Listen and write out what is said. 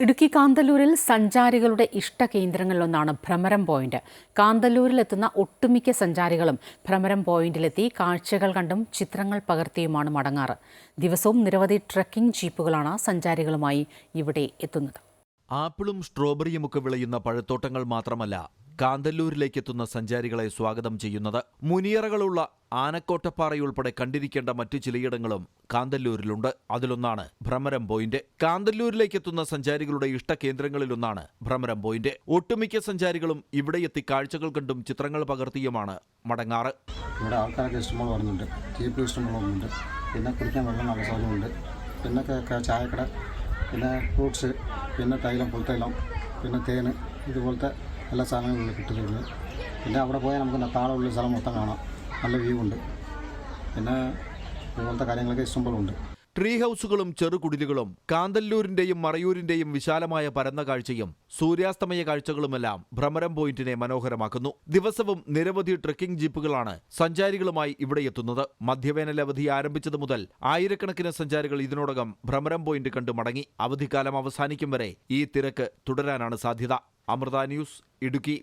ഇടുക്കി കാന്തല്ലൂരിൽ സഞ്ചാരികളുടെ ഇഷ്ട കേന്ദ്രങ്ങളിലൊന്നാണ് ഭ്രമരം പോയിന്റ് കാന്തല്ലൂരിലെത്തുന്ന ഒട്ടുമിക്ക സഞ്ചാരികളും ഭ്രമരം പോയിന്റിലെത്തി കാഴ്ചകൾ കണ്ടും ചിത്രങ്ങൾ പകർത്തിയുമാണ് മടങ്ങാറ്. ദിവസവും നിരവധി ട്രക്കിംഗ് ജീപ്പുകളാണ് സഞ്ചാരികളുമായി ഇവിടെ എത്തുന്നത്. ആപ്പിളും സ്ട്രോബെറിയുമൊക്കെ വിളയുന്ന പഴത്തോട്ടങ്ങൾ മാത്രമല്ല കാന്തല്ലൂരിലേക്കെത്തുന്ന സഞ്ചാരികളെ സ്വാഗതം ചെയ്യുന്നത്. മുനിയറകളുള്ള ആനക്കോട്ടപ്പാറയുൾപ്പെടെ കണ്ടിരിക്കേണ്ട മറ്റു ചിലയിടങ്ങളും കാന്തല്ലൂരിലുണ്ട്. അതിലൊന്നാണ് ഭ്രമരം പോയിന്റ്. കാന്തല്ലൂരിലേക്ക് എത്തുന്ന സഞ്ചാരികളുടെ ഇഷ്ട കേന്ദ്രങ്ങളിലൊന്നാണ് ഭ്രമരം പോയിന്റ്. ഒട്ടുമിക്ക സഞ്ചാരികളും ഇവിടെ എത്തി കാഴ്ചകൾ കണ്ടും ചിത്രങ്ങൾ പകർത്തിയുമാണ് മടങ്ങാറ്. ഇവിടെ ആൾക്കാരൊക്കെ ഇഷ്ടംപോലെ വരുന്നുണ്ട്. ജീപ്പ് ഇഷ്ടംപോലെ വരുന്നുണ്ട്. പിന്നെ കുടിക്കാൻ വെള്ളം നല്ല സാധനമുണ്ട് പിന്നെ ചായക്കട പിന്നെ ഫ്രൂട്ട്സ് പിന്നെ തൈലം പുൽത്തൈലം പിന്നെ തേന് ഇതുപോലത്തെ എല്ലാ സാധനങ്ങളും കിട്ടുന്നുണ്ട് പിന്നെ അവിടെ പോയാൽ നമുക്ക് താഴെയുള്ള സ്ഥലം മൊത്തം കാണാം. നല്ല വ്യൂ ഉണ്ട്. പിന്നെ ഇതുപോലത്തെ കാര്യങ്ങളൊക്കെ ഇഷ്ടംപോലെ ഉണ്ട് ട്രീ ഹൗസുകളും ചെറുകുടിലുകളും കാന്തല്ലൂരിന്റെയും മറയൂരിന്റെയും വിശാലമായ പരന്ന കാഴ്ചയും സൂര്യാസ്തമയ കാഴ്ചകളുമെല്ലാം ഭ്രമരം പോയിന്റിനെ മനോഹരമാക്കുന്നു. ദിവസവും നിരവധി ട്രക്കിംഗ് ജീപ്പുകളാണ് സഞ്ചാരികളുമായി ഇവിടെ എത്തുന്നത്. മധ്യവേനൽ അവധി ആരംഭിച്ചത് മുതൽ ആയിരക്കണക്കിന് സഞ്ചാരികൾ ഇതിനോടകം ഭ്രമരം പോയിന്റ് കണ്ടു മടങ്ങി. അവധിക്കാലം അവസാനിക്കും വരെ ഈ തിരക്ക് തുടരാനാണ് സാധ്യത. അമൃത ന്യൂസ് ഇടുക്കി